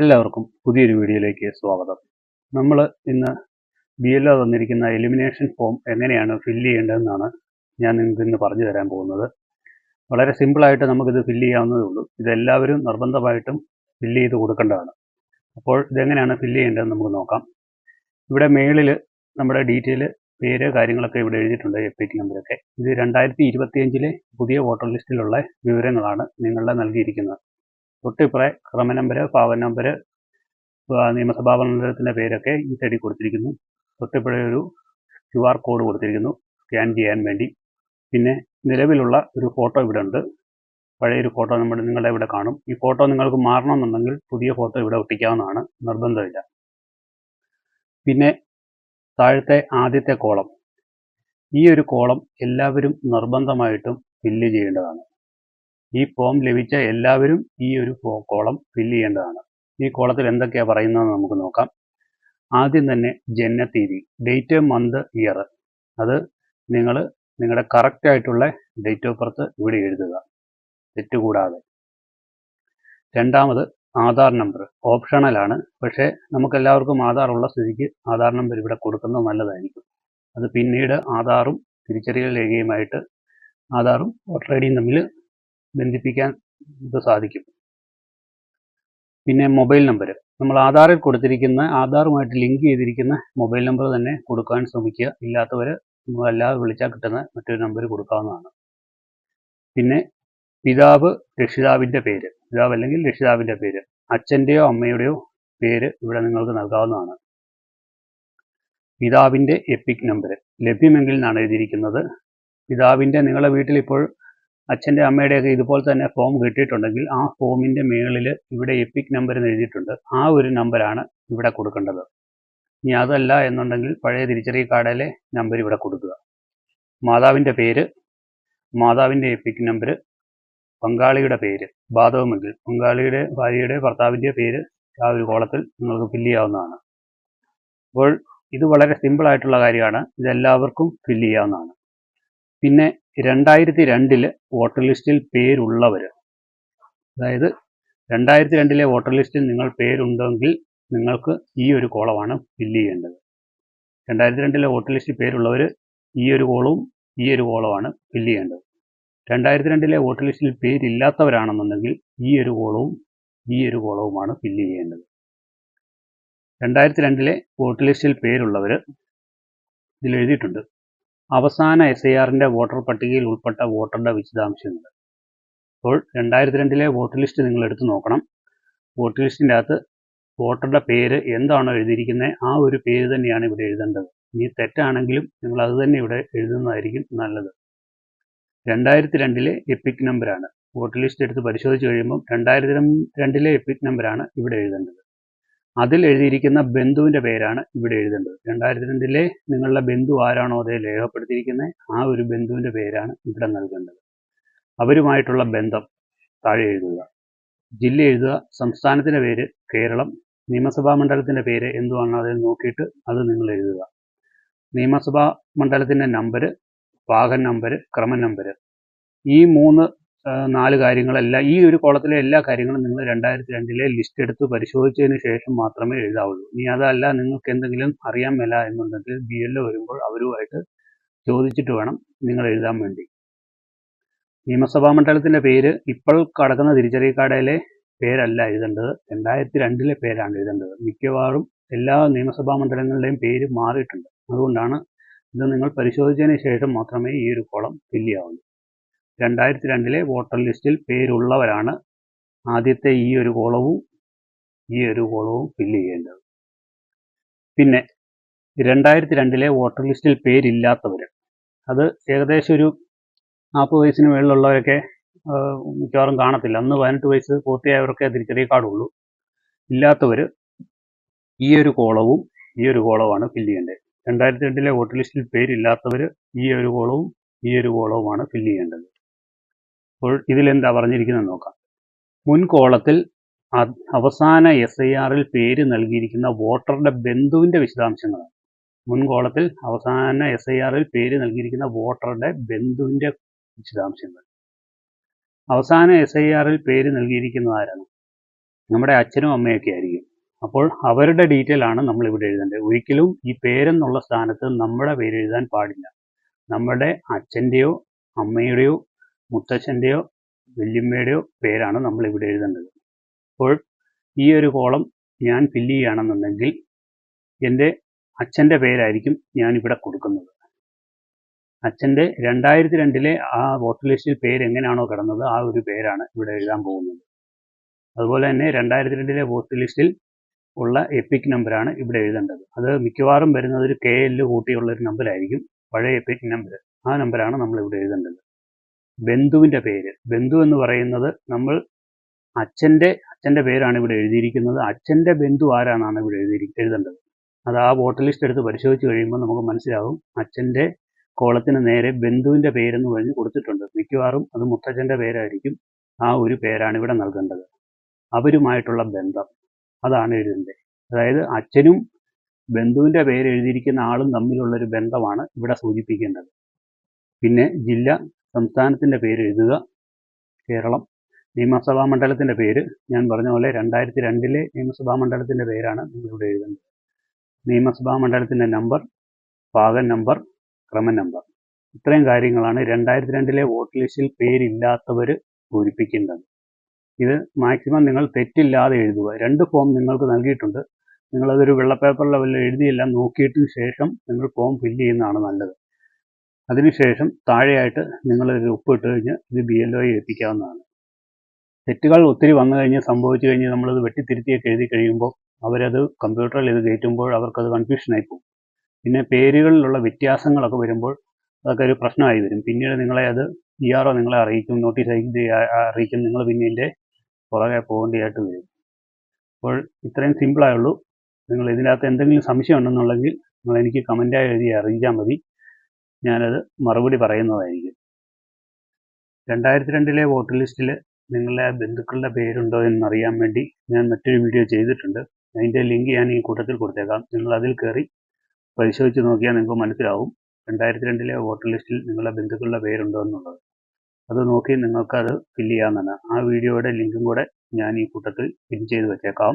എല്ലാവർക്കും പുതിയൊരു വീഡിയോയിലേക്ക് സ്വാഗതം. നമ്മൾ ഇന്ന് ബി എൽ ഒ തന്നിരിക്കുന്ന എലിമിനേഷൻ ഫോം എങ്ങനെയാണ് ഫില്ല് ചെയ്യേണ്ടതെന്നാണ് ഞാൻ നിങ്ങൾക്ക് ഇന്ന് പറഞ്ഞു തരാൻ പോകുന്നത്. വളരെ സിമ്പിളായിട്ട് നമുക്കിത് ഫില്ല് ചെയ്യാവുന്നതേ ഉള്ളൂ. ഇതെല്ലാവരും നിർബന്ധമായിട്ടും ഫില്ല് ചെയ്ത് കൊടുക്കേണ്ടതാണ്. അപ്പോൾ ഇതെങ്ങനെയാണ് ഫില്ല് ചെയ്യേണ്ടതെന്ന് നമുക്ക് നോക്കാം. ഇവിടെ മേളിൽ നമ്മുടെ ഡീറ്റെയിൽ പേര് കാര്യങ്ങളൊക്കെ ഇവിടെ എഴുതിയിട്ടുണ്ട് എഫ് ടി നമ്പറൊക്കെ ഇത് രണ്ടായിരത്തി ഇരുപത്തിയഞ്ചിലെ പുതിയ വോട്ടർ ലിസ്റ്റിലുള്ള വിവരങ്ങളാണ് നിങ്ങളുടെ നൽകിയിരിക്കുന്നത്. തൊട്ടിപ്പുറേ ക്രമ നമ്പർ പാവൻ നമ്പർ നിയമസഭാ മണ്ഡലത്തിന്റെ പേരൊക്കെ ഈ സൈഡിൽ കൊടുത്തിരിക്കുന്നു. തൊട്ടിപ്പുറേ ഒരു ക്യു ആർ കോഡ് കൊടുത്തിരിക്കുന്നു. സ്കാൻ ചെയ്യാൻ വേണ്ടി. പിന്നെ നിലവിലുള്ള ഒരു ഫോട്ടോ ഇവിടെ ഉണ്ട്. പഴയൊരു ഫോട്ടോ നമ്മുടെ നിങ്ങളുടെ ഇവിടെ കാണും. ഈ ഫോട്ടോ നിങ്ങൾക്ക് മാറണമെന്നുണ്ടെങ്കിൽ പുതിയ ഫോട്ടോ ഇവിടെ ഒട്ടിക്കാവുന്നതാണ്. നിർബന്ധമില്ല. പിന്നെ താഴത്തെ ആദ്യത്തെ കോളം. ഈ ഒരു കോളം എല്ലാവരും നിർബന്ധമായിട്ടും ഫില്ല് ചെയ്യേണ്ടതാണ്. ഈ ഫോം ലഭിച്ച എല്ലാവരും ഈ ഒരു കോളം ഫില്ല് ചെയ്യേണ്ടതാണ്. ഈ കോളത്തിൽ എന്തൊക്കെയാണ് പറയുന്നതെന്ന് നമുക്ക് നോക്കാം. ആദ്യം തന്നെ ജനനത്തീയതി ഡേറ്റ് മന്ത് ഇയർ അത് നിങ്ങൾ നിങ്ങളുടെ കറക്റ്റ് ആയിട്ടുള്ള ഡേറ്റ് ഓഫ് ബർത്ത് ഇവിടെ എഴുതുക. തെറ്റുകൂടാതെ. രണ്ടാമത് ആധാർ നമ്പർ ഓപ്ഷണലാണ് പക്ഷേ നമുക്കെല്ലാവർക്കും ആധാർ ഉള്ള സ്ഥിതിക്ക് ആധാർ നമ്പർ ഇവിടെ കൊടുക്കുന്നത് നല്ലതായിരിക്കും. അത് പിന്നീട് ആധാറും തിരിച്ചറിയൽ രേഖയുമായിട്ട് ആധാറും വോട്ടർ ഐ ഡിയും തമ്മിൽ ബന്ധിപ്പിക്കാൻ ഇത് സാധിക്കും. പിന്നെ മൊബൈൽ നമ്പർ നമ്മൾ ആധാറിൽ കൊടുത്തിരിക്കുന്ന ആധാറുമായിട്ട് ലിങ്ക് ചെയ്തിരിക്കുന്ന മൊബൈൽ നമ്പർ തന്നെ കൊടുക്കാൻ ശ്രമിക്കുക. ഇല്ലാത്തവർ അല്ലാതെ വിളിച്ചാൽ കിട്ടുന്ന മറ്റൊരു നമ്പർ കൊടുക്കാവുന്നതാണ്. പിന്നെ പിതാവ് രക്ഷിതാവിന്റെ പേര്. പിതാവ് അല്ലെങ്കിൽ രക്ഷിതാവിന്റെ പേര്. അച്ഛന്റെയോ അമ്മയുടെയോ പേര് ഇവിടെ നിങ്ങൾക്ക് നൽകാവുന്നതാണ്. പിതാവിന്റെ എപ്പിക് നമ്പർ ലഭ്യമെങ്കിൽ എന്നാണ് എഴുതിയിരിക്കുന്നത്. പിതാവിന്റെ നിങ്ങളുടെ വീട്ടിൽ ഇപ്പോൾ അച്ഛന്റെ അമ്മയുടെയൊക്കെ ഇതുപോലെ തന്നെ ഫോം കിട്ടിയിട്ടുണ്ടെങ്കിൽ ആ ഫോമിന്റെ മേളിൽ ഇവിടെ എപ്പിക് നമ്പർ എഴുതിയിട്ടുണ്ട്. ആ ഒരു നമ്പറാണ് ഇവിടെ കൊടുക്കേണ്ടത്. ഇനി അതല്ല എന്നുണ്ടെങ്കിൽ പഴയ തിരിച്ചറിയ കാർഡിലെ നമ്പർ ഇവിടെ കൊടുക്കുക. മാതാവിന്റെ പേര് മാതാവിന്റെ എപ്പിക് നമ്പർ പങ്കാളിയുടെ പേര് ബാധകമെങ്കിൽ പങ്കാളിയുടെ ഭാര്യയുടെ ഭർത്താവിന്റെ പേര് ആ ഒരു കോളത്തിൽ നിങ്ങൾക്ക് ഫില്ല് ചെയ്യാവുന്നതാണ്. അപ്പോൾ ഇത് വളരെ സിമ്പിളായിട്ടുള്ള കാര്യമാണ്. ഇതെല്ലാവർക്കും ഫില്ല് ചെയ്യാവുന്നതാണ്. പിന്നെ രണ്ടായിരത്തി രണ്ടിൽ വോട്ടർ ലിസ്റ്റിൽ പേരുള്ളവർ അതായത് രണ്ടായിരത്തി രണ്ടിലെ വോട്ടർ ലിസ്റ്റിൽ നിങ്ങൾ പേരുണ്ടെങ്കിൽ നിങ്ങൾക്ക് ഈ ഒരു കോളമാണ് ഫില്ല് ചെയ്യേണ്ടത്. രണ്ടായിരത്തി രണ്ടിലെ വോട്ടർ ലിസ്റ്റിൽ പേരുള്ളവർ ഈ ഒരു കോളവും ഈ ഒരു കോളമാണ് ഫില്ല് ചെയ്യേണ്ടത്. രണ്ടായിരത്തി രണ്ടിലെ വോട്ടർ ലിസ്റ്റിൽ പേരില്ലാത്തവരാണെന്നുണ്ടെങ്കിൽ ഈ ഒരു കോളവും ഈ ഒരു കോളവുമാണ് ഫില്ല് ചെയ്യേണ്ടത്. രണ്ടായിരത്തി രണ്ടിലെ വോട്ടർ ലിസ്റ്റിൽ പേരുള്ളവർ ഇതിൽ എഴുതിയിട്ടുണ്ട് അവസാന എസ് ഐ ആറിന്റെ വോട്ടർ പട്ടികയിൽ ഉൾപ്പെട്ട വോട്ടറുടെ വിശദാംശങ്ങൾ. അപ്പോൾ രണ്ടായിരത്തി രണ്ടിലെ വോട്ട് ലിസ്റ്റ് നിങ്ങൾ എടുത്തു നോക്കണം. വോട്ട് ലിസ്റ്റിന്റെ അകത്ത് വോട്ടറുടെ പേര് എന്താണോ എഴുതിയിരിക്കുന്നത്? ആ ഒരു പേര് തന്നെയാണ് ഇവിടെ എഴുതേണ്ടത്. ഇനി തെറ്റാണെങ്കിലും നിങ്ങൾ അത് തന്നെ ഇവിടെ എഴുതുന്നതായിരിക്കും നല്ലത്. രണ്ടായിരത്തി രണ്ടിലെ എപ്പിക് നമ്പറാണ്. വോട്ട് ലിസ്റ്റ് എടുത്ത് പരിശോധിച്ച് കഴിയുമ്പോൾ രണ്ടായിരത്തി രണ്ടിലെ എപ്പിക് നമ്പറാണ് ഇവിടെ എഴുതേണ്ടത്. അതിൽ എഴുതിയിരിക്കുന്ന ബന്ധുവിന്റെ പേരാണ് ഇവിടെ എഴുതേണ്ടത്. രണ്ടായിരത്തി രണ്ടിലെ നിങ്ങളുടെ ബന്ധു ആരാണോ അതേ രേഖപ്പെടുത്തിയിരിക്കുന്നത് ആ ഒരു ബന്ധുവിന്റെ പേരാണ് ഇവിടെ നൽകേണ്ടത്. അവരുമായിട്ടുള്ള ബന്ധം താഴെ എഴുതുക. ജില്ല എഴുതുക. സംസ്ഥാനത്തിന്റെ പേര് കേരളം. നിയമസഭാ മണ്ഡലത്തിന്റെ പേര് എന്തുവാണോ അതിൽ നോക്കിയിട്ട് അത് നിങ്ങൾ എഴുതുക. നിയമസഭാ മണ്ഡലത്തിന്റെ നമ്പർ വാഹൻ നമ്പർ ക്രമ നമ്പർ ഈ മൂന്ന് നാല് കാര്യങ്ങളെല്ലാം ഈ ഒരു കോളത്തിലെ എല്ലാ കാര്യങ്ങളും നിങ്ങൾ രണ്ടായിരത്തി രണ്ടിലെ ലിസ്റ്റ് എടുത്ത് പരിശോധിച്ചതിന് ശേഷം മാത്രമേ എഴുതാവുള്ളൂ. ഇനി അതല്ല നിങ്ങൾക്ക് എന്തെങ്കിലും അറിയാൻ മേല എന്നുണ്ടെങ്കിൽ ബി എൽ വരുമ്പോൾ അവരുമായിട്ട് ചോദിച്ചിട്ട് വേണം നിങ്ങൾ എഴുതാൻ വേണ്ടി. നിയമസഭാ മണ്ഡലത്തിന്റെ പേര് ഇപ്പോൾ കടക്കുന്ന തിരിച്ചറിയ കാർഡിലെ പേരല്ല എഴുതേണ്ടത്. രണ്ടായിരത്തി രണ്ടിലെ പേരാണ് എഴുതേണ്ടത്. മിക്കവാറും എല്ലാ നിയമസഭാ മണ്ഡലങ്ങളുടെയും പേര് മാറിയിട്ടുണ്ട്. അതുകൊണ്ടാണ് ഇത് നിങ്ങൾ പരിശോധിച്ചതിന് ശേഷം മാത്രമേ ഈ ഒരു കോളം ഫില്ല് ചെയ്യാവുള്ളൂ. രണ്ടായിരത്തി രണ്ടിലെ വോട്ടർ ലിസ്റ്റിൽ പേരുള്ളവരാണ് ആദ്യത്തെ ഈ ഒരു കോളവും ഈ ഒരു കോളവും ഫില്ല് ചെയ്യേണ്ടത്. പിന്നെ രണ്ടായിരത്തി രണ്ടിലെ വോട്ടർ ലിസ്റ്റിൽ പേരില്ലാത്തവർ അത് ഏകദേശം ഒരു നാൽപ്പത് വയസ്സിന് മുകളിലുള്ളവരൊക്കെ മിക്കവാറും കാണത്തില്ല. അന്ന് പതിനെട്ട് വയസ്സ് പൂർത്തിയായവർക്കേ തിരിച്ചറിയ കാർഡുള്ളൂ ഇല്ലാത്തവർ ഈ ഒരു കോളവും ഈ ഒരു കോളവുമാണ് ഫില്ല് ചെയ്യേണ്ടത്. രണ്ടായിരത്തി രണ്ടിലെ വോട്ടർ ലിസ്റ്റിൽ പേരില്ലാത്തവർ ഈ ഒരു കോളവും ഈ ഒരു കോളവുമാണ് ഫില്ല് ചെയ്യേണ്ടത്. അപ്പോൾ ഇതിലെന്താ പറഞ്ഞിരിക്കുന്നത് നോക്കാം. മുൻകോളത്തിൽ അവസാന എസ് ഐ ആറിൽ പേര് നൽകിയിരിക്കുന്ന വോട്ടറുടെ ബന്ധുവിന്റെ വിശദാംശങ്ങളാണ്. മുൻകോളത്തിൽ അവസാന എസ് ഐ ആറിൽ പേര് നൽകിയിരിക്കുന്ന വോട്ടറുടെ ബന്ധുവിന്റെ വിശദാംശങ്ങൾ. അവസാന എസ് ഐ ആറിൽ പേര് നൽകിയിരിക്കുന്നത് ആരാണ്? നമ്മുടെ അച്ഛനും അമ്മയൊക്കെ ആയിരിക്കും. അപ്പോൾ അവരുടെ ഡീറ്റെയിൽ ആണ് നമ്മൾ ഇവിടെ എഴുതേണ്ടത്. ഒരിക്കലും ഈ പേരെന്നുള്ള സ്ഥാനത്ത് നമ്മുടെ പേര് എഴുതാൻ പാടില്ല. നമ്മുടെ അച്ഛന്റെയോ അമ്മയുടെയോ മുത്തച്ഛന്റെയോ വല്യമ്മയുടെയോ പേരാണ് നമ്മൾ ഇവിടെ എഴുതേണ്ടത്. അപ്പോൾ ഈ ഒരു കോളം ഞാൻ ഫില്ല് ചെയ്യുകയാണെന്നുണ്ടെങ്കിൽ എന്റെ അച്ഛന്റെ പേരായിരിക്കും ഞാൻ ഇവിടെ കൊടുക്കുന്നത്. അച്ഛന്റെ രണ്ടായിരത്തി രണ്ടിലെ ആ വോട്ടർ ലിസ്റ്റിൽ പേര് എങ്ങനെയാണോ കിടന്നത് ആ ഒരു പേരാണ് ഇവിടെ എഴുതാൻ പോകുന്നത്. അതുപോലെ തന്നെ രണ്ടായിരത്തി രണ്ടിലെ വോട്ടർ ലിസ്റ്റിൽ ഉള്ള എപ്പിക് നമ്പറാണ് ഇവിടെ എഴുതേണ്ടത്. അത് മിക്കവാറും വരുന്നത് ഒരു കെ എല്ല് കൂട്ടിയുള്ള ഒരു നമ്പറായിരിക്കും പഴയ എപ്പിക് നമ്പർ ആ നമ്പറാണ് നമ്മൾ ഇവിടെ എഴുതേണ്ടത്. ബന്ധുവിന്റെ പേര്. ബന്ധു എന്ന് പറയുന്നത് നമ്മൾ അച്ഛന്റെ അച്ഛന്റെ പേരാണ് ഇവിടെ എഴുതിയിരിക്കുന്നത്. അച്ഛന്റെ ബന്ധു ആരാണെന്നാണ് ഇവിടെ എഴുതി എഴുതേണ്ടത്. അത് ആ വോട്ടർ ലിസ്റ്റ് എടുത്ത് പരിശോധിച്ച് കഴിയുമ്പോൾ നമുക്ക് മനസ്സിലാവും അച്ഛന്റെ കോളത്തിന് നേരെ ബന്ധുവിന്റെ പേരെന്ന് പറഞ്ഞ് കൊടുത്തിട്ടുണ്ട്. മിക്കവാറും അത് മുത്തച്ഛന്റെ പേരായിരിക്കും ആ ഒരു പേരാണ് ഇവിടെ നൽകേണ്ടത്. അവരുമായിട്ടുള്ള ബന്ധം. അതാണ് എഴുതേണ്ടത്. അതായത് അച്ഛനും ബന്ധുവിന്റെ പേര് എഴുതിയിരിക്കുന്ന ആളും തമ്മിലുള്ളൊരു ബന്ധമാണ് ഇവിടെ സൂചിപ്പിക്കേണ്ടത്. പിന്നെ ജില്ല സംസ്ഥാനത്തിന്റെ പേര് എഴുതുക. കേരളം. നിയമസഭാ മണ്ഡലത്തിന്റെ പേര് ഞാൻ പറഞ്ഞ പോലെ രണ്ടായിരത്തി രണ്ടിലെ നിയമസഭാ മണ്ഡലത്തിന്റെ പേരാണ് നിങ്ങളിവിടെ എഴുതേണ്ടത്. നിയമസഭാ മണ്ഡലത്തിന്റെ നമ്പർ പാകൻ നമ്പർ ക്രമ നമ്പർ. ഇത്രയും കാര്യങ്ങളാണ് രണ്ടായിരത്തി രണ്ടിലെ വോട്ട് ലിസ്റ്റിൽ പേരില്ലാത്തവർ പൂരിപ്പിക്കേണ്ടത്. ഇത് മാക്സിമം നിങ്ങൾ തെറ്റില്ലാതെ എഴുതുക. രണ്ട് ഫോം നിങ്ങൾക്ക് നൽകിയിട്ടുണ്ട്. നിങ്ങളതൊരു വെള്ള പേപ്പറിൽ വല്ല എഴുതിയെല്ലാം നോക്കിയിട്ടിന് ശേഷം നിങ്ങൾ ഫോം ഫില്ല് ചെയ്യുന്നതാണ് നല്ലത്. അതിനുശേഷം താഴെയായിട്ട് നിങ്ങളൊരു ഉപ്പിട്ട് കഴിഞ്ഞ് ഇത് ബി എൽ ഒയെ ഏൽപ്പിക്കാവുന്നതാണ്. തെറ്റുകൾ ഒത്തിരി വന്നു കഴിഞ്ഞ് സംഭവിച്ചു കഴിഞ്ഞ് നമ്മളത് വെട്ടിത്തിരുത്തിയൊക്കെ എഴുതി കഴിയുമ്പോൾ അവരത് കമ്പ്യൂട്ടറിൽ ഇത് കയറ്റുമ്പോൾ അവർക്കത് കൺഫ്യൂഷനായി പോകും. പിന്നെ പേരുകളിലുള്ള വ്യത്യാസങ്ങളൊക്കെ വരുമ്പോൾ അതൊക്കെ ഒരു പ്രശ്നമായി വരും. പിന്നീട് നിങ്ങളെ അത് ഇ ആർ ഒ നിങ്ങളെ അറിയിക്കും നോട്ടീസ് അറിയിക്കും നിങ്ങൾ പിന്നെ ഇതിന്റെ പുറകെ പോകേണ്ടതായിട്ട് വരും. അപ്പോൾ ഇത്രയും സിമ്പിളായുള്ളൂ നിങ്ങൾ ഇതിനകത്ത് എന്തെങ്കിലും സംശയം ഉണ്ടെന്നുണ്ടെങ്കിൽ നിങ്ങൾ എനിക്ക് കമന്റായി എഴുതി അറിയിച്ചാൽ മതി. ഞാനത് മറുപടി പറയുന്നതായിരിക്കും. രണ്ടായിരത്തി രണ്ടിലെ വോട്ടർ ലിസ്റ്റിൽ നിങ്ങളുടെ ബന്ധുക്കളുടെ പേരുണ്ടോ എന്നറിയാൻ വേണ്ടി ഞാൻ മറ്റൊരു വീഡിയോ ചെയ്തിട്ടുണ്ട്. അതിന്റെ ലിങ്ക് ഞാൻ ഈ കൂട്ടത്തിൽ കൊടുത്തേക്കാം. നിങ്ങൾ അതിൽ കയറി പരിശോധിച്ച് നോക്കിയാൽ നിങ്ങൾക്ക് മനസ്സിലാവും. രണ്ടായിരത്തി രണ്ടിലെ വോട്ടർ ലിസ്റ്റിൽ നിങ്ങളുടെ ബന്ധുക്കളുടെ പേരുണ്ടോ എന്നുള്ളത്. അത് നോക്കി നിങ്ങൾക്കത് ഫില്ല് ചെയ്യാവുന്നതാണ് ആ വീഡിയോയുടെ ലിങ്കും കൂടെ ഞാൻ ഈ കൂട്ടത്തിൽ പിൻ ചെയ്ത് വെച്ചേക്കാം.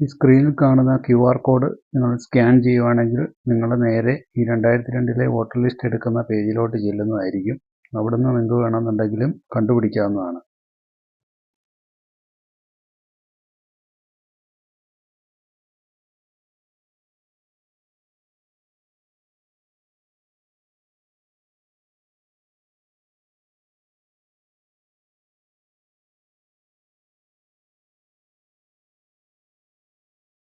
ഈ സ്ക്രീനിൽ കാണുന്ന ക്യു ആർ കോഡ് നിങ്ങൾ സ്കാൻ ചെയ്യുവാണെങ്കിൽ നിങ്ങൾ നേരെ ഈ രണ്ടായിരത്തി രണ്ടിലെ വോട്ടർ ലിസ്റ്റ് എടുക്കുന്ന പേജിലോട്ട് ചെല്ലുന്നതായിരിക്കും. അവിടുന്ന് നിങ്ങൾക്ക് വേണമെന്നുണ്ടെങ്കിലും കണ്ടുപിടിക്കാവുന്നതാണ്.